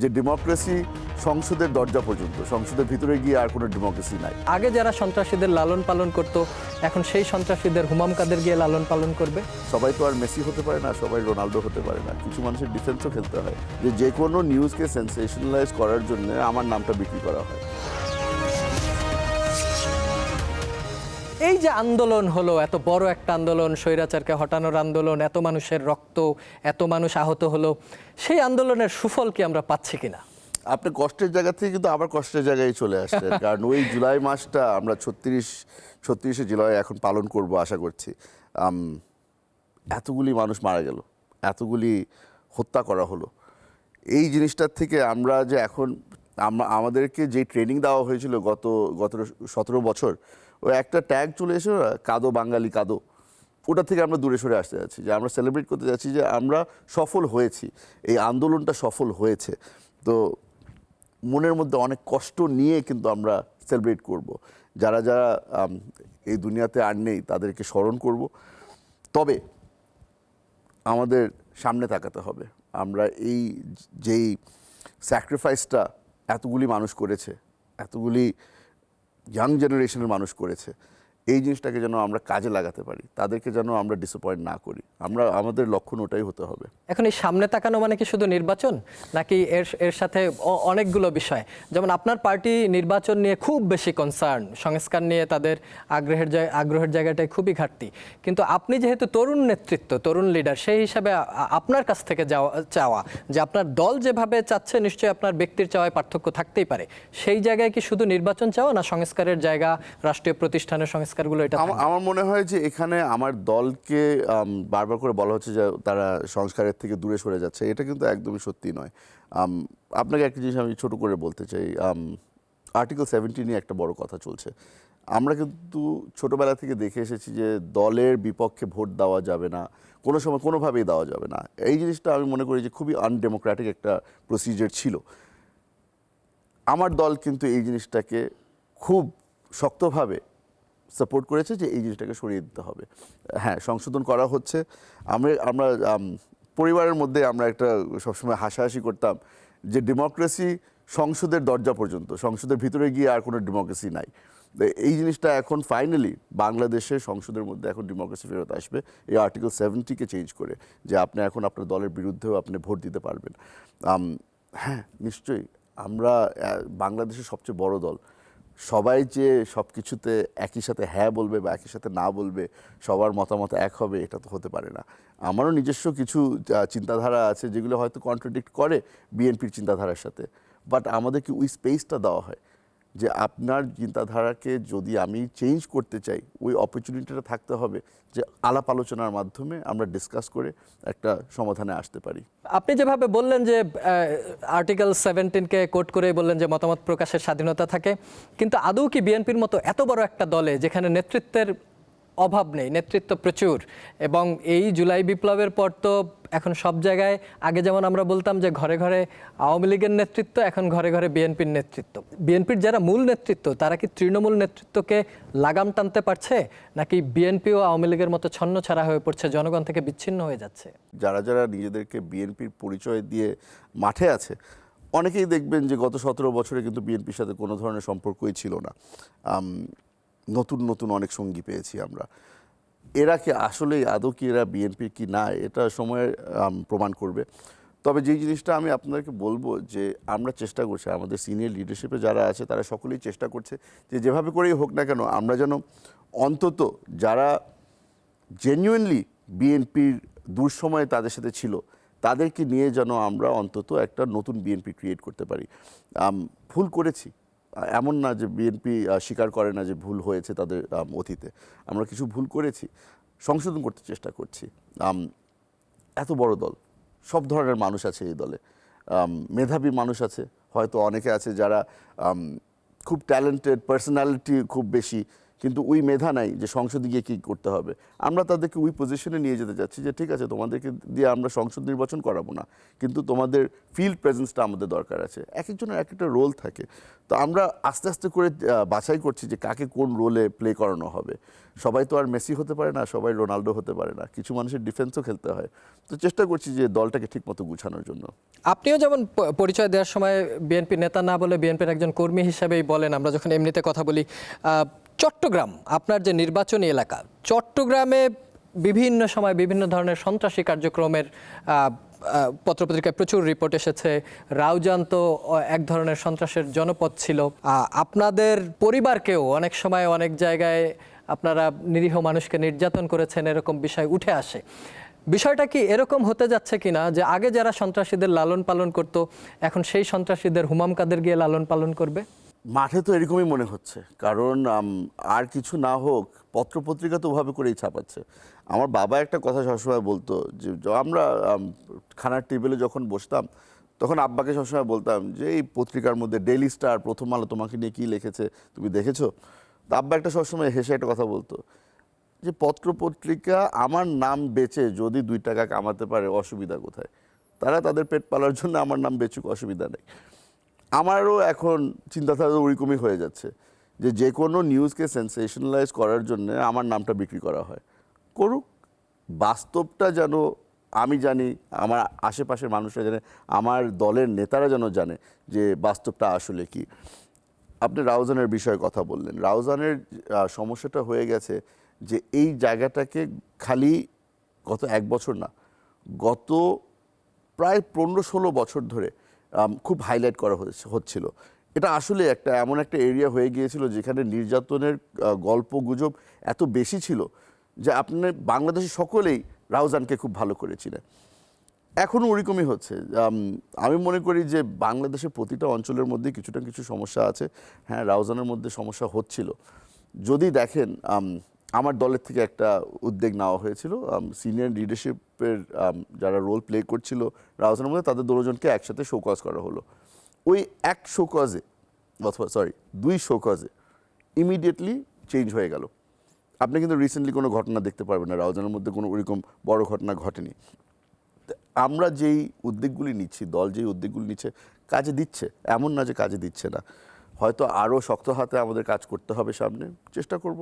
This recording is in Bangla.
যে ডেমোক্রেসি সংসদের দরজা পর্যন্ত সংসদের ভিতরে গিয়ে আর কোনো ডেমোক্রেসি নাই। আগে যারা সন্ত্রাসীদের লালন পালন করত এখন সেই সন্ত্রাসীদের হুমাম কাদের গিয়ে লালন পালন করবে? সবাই তো আর মেসি হতে পারে না সবাই রোনালদো হতে পারে না। কিছু মানুষের ডিফেন্সও খেলতে হয়। যে যে কোনো নিউজকে সেন্সেশনালাইজ করার জন্য আমার নামটা বিক্রি করা হয়। এই যে আন্দোলন হলো এত বড় একটা আন্দোলন স্বৈরাচারকে হটানোর আন্দোলন এত মানুষের রক্ত এত মানুষ আহত হলো সেই আন্দোলনের সুফল কি আমরা পাচ্ছি কিনা? আপনি কষ্টের জায়গা থেকে কিন্তু আবার কষ্টের জায়গায় চলে আসছেন। কারণ ওই জুলাই মাসটা আমরা ছত্রিশ ছত্রিশে জুলাই এখন পালন করব আশা করছি। এতগুলি মানুষ মারা গেল এতগুলি হত্যা করা হলো। এই জিনিসটার থেকে আমরা যে এখন আমরা আমাদেরকে যে ট্রেনিং দেওয়া হয়েছিল গত গত সতেরো বছর ও একটা ট্যাগ চলে এসে কাদো, বাঙালি কাদো। ওটা থেকে আমরা দূরে সরে আসতে যাচ্ছি যে আমরা সেলিব্রেট করতে যাচ্ছি যে আমরা সফল হয়েছি। এই আন্দোলনটা সফল হয়েছে। তো মনের মধ্যে অনেক কষ্ট নিয়ে কিন্তু আমরা সেলিব্রেট করব। যারা যারা এই দুনিয়াতে আর নেই তাদেরকে স্মরণ করব। তবে আমাদের সামনে তাকাতে হবে। আমরা এই যেই স্যাক্রিফাইসটা এতগুলি মানুষ করেছে, এতগুলি ইয়াং জেনারেশনের মানুষ করেছে। এই জিনিসটাকে যেন আমরা কাজে লাগাতে পারি, তাদেরকে যেন আমরা ডিসঅ্যাপয়েন্ট না করি। আমরা, আমাদের লক্ষণ ওটাই হতে হবে। এখন এই সামনে তাকানো মানে কি শুধু নির্বাচন, নাকি এর এর সাথে অনেকগুলো বিষয়? যেমন আপনার পার্টি নির্বাচন নিয়ে খুব বেশি কনসার্ন সংস্কার নিয়ে তাদের আগ্রহের আগ্রহের জায়গাটায় খুবই ঘাটতি। কিন্তু আপনি যেহেতু তরুণ নেতৃত্ব, তরুণ লিডার সেই হিসাবে আপনার কাছ থেকে যাওয়া, চাওয়া যে আপনার দল যেভাবে চাচ্ছে, নিশ্চয়ই আপনার ব্যক্তির চাওয়ায় পার্থক্য থাকতেই পারে। সেই জায়গায় কি শুধু নির্বাচন চাওয়া, না সংস্কারের জায়গা, রাষ্ট্রীয় প্রতিষ্ঠানের সংস্কারগুলো এটা আমার আমার মনে হয় যে এখানে আমার দলকে বারবার করে বলা হচ্ছে যে তারা সংস্কারের থেকে দূরে সরে যাচ্ছে। এটা কিন্তু একদমই সত্যি নয়। আপনাকে একটা জিনিস আমি ছোট করে বলতে চাই। আর্টিকেল সেভেন্টিনই একটা বড় কথা চলছে। আমরা কিন্তু ছোটবেলা থেকে দেখে এসেছি যে দলের বিপক্ষে ভোট দেওয়া যাবে না। কোনো সময় কোনোভাবেই দেওয়া যাবে না। এই জিনিসটা আমি মনে করি যে খুবই আনডেমোক্রেটিক একটা প্রসিজার ছিল। আমার দল কিন্তু এই জিনিসটাকে খুব শক্তভাবে সাপোর্ট করেছে যে এই জিনিসটাকে সরিয়ে দিতে হবে। হ্যাঁ সংশোধন করা হচ্ছে। আমরা আমরা পরিবারের মধ্যে আমরা একটা সবসময় হাসাহাসি করতাম যে ডেমোক্রেসি সংসদের দরজা পর্যন্ত, সংসদের ভিতরে গিয়ে আর কোনো ডেমোক্রেসি নাই। এই জিনিসটা এখন ফাইনালি বাংলাদেশের সংসদের মধ্যে এখন ডেমোক্রেসি ফেরত আসবে। এই আর্টিকেল সেভেন্টিকে চেঞ্জ করে যে আপনি এখন আপনার দলের বিরুদ্ধেও আপনি ভোট দিতে পারবেন। হ্যাঁ নিশ্চয়ই। আমরা বাংলাদেশের সবচেয়ে বড় দল। সবাই যে সব কিছুতে একই সাথে হ্যাঁ বলবে বা একই সাথে না বলবে, সবার মতামত এক হবে, এটা তো হতে পারে না। আমারও নিজস্ব কিছু চিন্তাধারা আছে যেগুলো হয়তো কন্ট্রাডিক্ট করে বিএনপির চিন্তাধারার সাথে। বাট আমাদেরকে ওই স্পেসটা দেওয়া হয়। যে আপনার চিন্তাধারাকে যদি আমি চেঞ্জ করতে চাই, ওই অপরচুনিটিটা থাকতে হবে যে আলাপ আলোচনার মাধ্যমে আমরা ডিসকাস করে একটা সমাধানে আসতে পারি। আপনি যেভাবে বললেন যে আর্টিকেল সেভেন্টিনকে কোট করে বললেন যে মতামত প্রকাশের স্বাধীনতা থাকে, কিন্তু আদৌ কি বিএনপির মতো এত বড় একটা দলে যেখানে নেতৃত্বের অভাব নেই, নেতৃত্ব প্রচুর। এবং এই জুলাই বিপ্লবের পর তো এখন সব জায়গায়, আগে যেমন আমরা বলতাম যে ঘরে ঘরে আওয়ামী লীগের নেতৃত্ব, এখন ঘরে ঘরে বিএনপির নেতৃত্ব। বিএনপির যারা মূল নেতৃত্ব, তারা কি তৃণমূল নেতৃত্বকে লাগাম টানতে পারছে? নাকি বিএনপি ও আওয়ামী লীগের মতো ছন্ন ছাড়া হয়ে পড়ছে, জনগণ থেকে বিচ্ছিন্ন হয়ে যাচ্ছে? যারা যারা নিজেদেরকে বিএনপির পরিচয় দিয়ে মাঠে আছে, অনেকেই দেখবেন যে গত সতেরো বছরে কিন্তু বিএনপির সাথে কোনো ধরনের সম্পর্কই ছিল না। নতুন নতুন অনেক সঙ্গী পেয়েছি আমরা। এরা কি আসলেই আদৌ কি এরা বিএনপির কি না, এটা সময় প্রমাণ করবে। তবে যেই জিনিসটা আমি আপনাদেরকে বলব যে আমরা চেষ্টা করছি, আমাদের সিনিয়র লিডারশিপে যারা আছে, তারা সকলেই চেষ্টা করছে যে যেভাবে করেই হোক না কেন, আমরা যেন অন্তত যারা জেনুইনলি বিএনপির দুঃসময়ে তাদের সাথে ছিল, তাদেরকে নিয়ে যেন আমরা অন্তত একটা নতুন বিএনপি ক্রিয়েট করতে পারি। ভুল করেছি। এমন না যে বিএনপি স্বীকার করে না যে ভুল হয়েছে তাদের অতীতে। আমরা কিছু ভুল করেছি, সংশোধন করতে চেষ্টা করছি। এত বড় দল, সব ধরনের মানুষ আছে এই দলে। মেধাবী মানুষ আছে, হয়তো অনেকে আছে যারা খুব ট্যালেন্টেড পার্সোনালিটি খুব বেশি কিন্তু ওই মেধা নাই যে সংসদে গিয়ে কী করতে হবে। আমরা তাদেরকে ওই পজিশনে নিয়ে যেতে চাচ্ছি যে ঠিক আছে, তোমাদেরকে দিয়ে আমরা সংসদ নির্বাচন করাবো না। কিন্তু তোমাদের ফিল্ড প্রেজেন্সটা আমাদের দরকার আছে। এক একজনের এক একটা রোল থাকে। তো আমরা আস্তে আস্তে করে বাছাই করছি যে কাকে কোন রোলে প্লে করানো হবে। সবাই তো আর মেসি হতে পারে না, সবাই রোনাল্ডো হতে পারে না। কিছু মানুষের ডিফেন্সও খেলতে হয়। তো চেষ্টা করছি যে দলটাকে ঠিকমতো গুছানোর জন্য। আপনিও যেমন পরিচয় দেওয়ার সময় বিএনপি নেতা না বলে বিএনপির একজন কর্মী হিসেবেই বলেন, আমরা যখন এমনিতে কথা বলি চট্টগ্রাম, আপনার যে নির্বাচনী এলাকা, চট্টগ্রামে বিভিন্ন সময় বিভিন্ন ধরনের সন্ত্রাসী কার্যক্রমের পত্রপত্রিকায় প্রচুর রিপোর্ট এসেছে। রাউজান তো এক ধরনের সন্ত্রাসের জনপদ ছিল। আপনাদের পরিবারকেও অনেক সময় অনেক জায়গায় আপনারা নিরীহ মানুষকে নির্যাতন করেছেন, এরকম বিষয় উঠে আসে। বিষয়টা কি এরকম হতে যাচ্ছে কিনা যে আগে যারা সন্ত্রাসীদের লালন পালন করত, এখন সেই সন্ত্রাসীদের হুমাম কাদের গিয়ে লালন পালন করবে? মাঠে তো এরকমই মনে হচ্ছে। কারণ আর কিছু না হোক, পত্রপত্রিকা তো ওভাবে করেই ছাপাচ্ছে। আমার বাবা একটা কথা সবসময় বলতো যে আমরা খানার টেবিলে যখন বসতাম, তখন আব্বাকে সবসময় বলতাম যে, এই পত্রিকার মধ্যে ডেইলি স্টার, প্রথম আলো তোমাকে নিয়ে কী লিখেছে, তুমি দেখেছ? তো আব্বা একটা সবসময় হেসে একটা কথা বলতো যে, পত্রপত্রিকা আমার নাম বেচে যদি দুই টাকা কামাতে পারে, অসুবিধা কোথায়? তারা তাদের পেট পালার জন্য আমার নাম বেচুক, অসুবিধা নেই। আমারও এখন চিন্তাধারা ওইরকমই হয়ে যাচ্ছে যে যে কোনো নিউজকে সেন্সেশনালাইজ করার জন্য আমার নামটা বিক্রি করা হয়। করুক। বাস্তবটা যেন আমি জানি, আমার আশেপাশের মানুষরা জানে, আমার দলের নেতারা যেন জানে যে বাস্তবটা আসলে কি। আপনি রাউজানের বিষয়ে কথা বললেন। রাউজানের সমস্যাটা হয়ে গেছে যে এই জায়গাটাকে খালি গত এক বছর না, গত প্রায় পনেরো ষোলো বছর ধরে খুব হাইলাইট করা হচ্ছিল। এটা আসলে একটা এমন একটা এরিয়া হয়ে গিয়েছিল যেখানে নির্যাতনের গল্প গুজব এত বেশি ছিল যে আপনি বাংলাদেশের সকলেই রাউজানকে খুব ভালো করেছিলেন। এখনও ওরকমই হচ্ছে। আমি মনে করি যে বাংলাদেশের প্রতিটা অঞ্চলের মধ্যে কিছুটা কিছু সমস্যা আছে। হ্যাঁ রাউজানের মধ্যে সমস্যা হচ্ছিল। যদি দেখেন আমার দলের থেকে একটা উদ্যোগ নেওয়া হয়েছিল। সিনিয়র লিডারশিপের যারা রোল প্লে করছিল রাউজানের মধ্যে, তাদের দুজনকে একসাথে শোকজ করা হলো। ওই এক শোকজে অথবা সরি দুই শোকজে ইমিডিয়েটলি চেঞ্জ হয়ে গেল। আপনি কিন্তু রিসেন্টলি কোনো ঘটনা দেখতে পারবেন না রাউজানের মধ্যে কোনো ওরকম বড় ঘটনা ঘটেনি। আমরা যেই উদ্যোগগুলি নিচ্ছি, দল যেই উদ্যোগগুলি নিচ্ছে, কাজে দিচ্ছে, এমন না যে কাজে দিচ্ছে না। হয়তো আরও শক্ত হাতে আমাদের কাজ করতে হবে সামনে, চেষ্টা করব।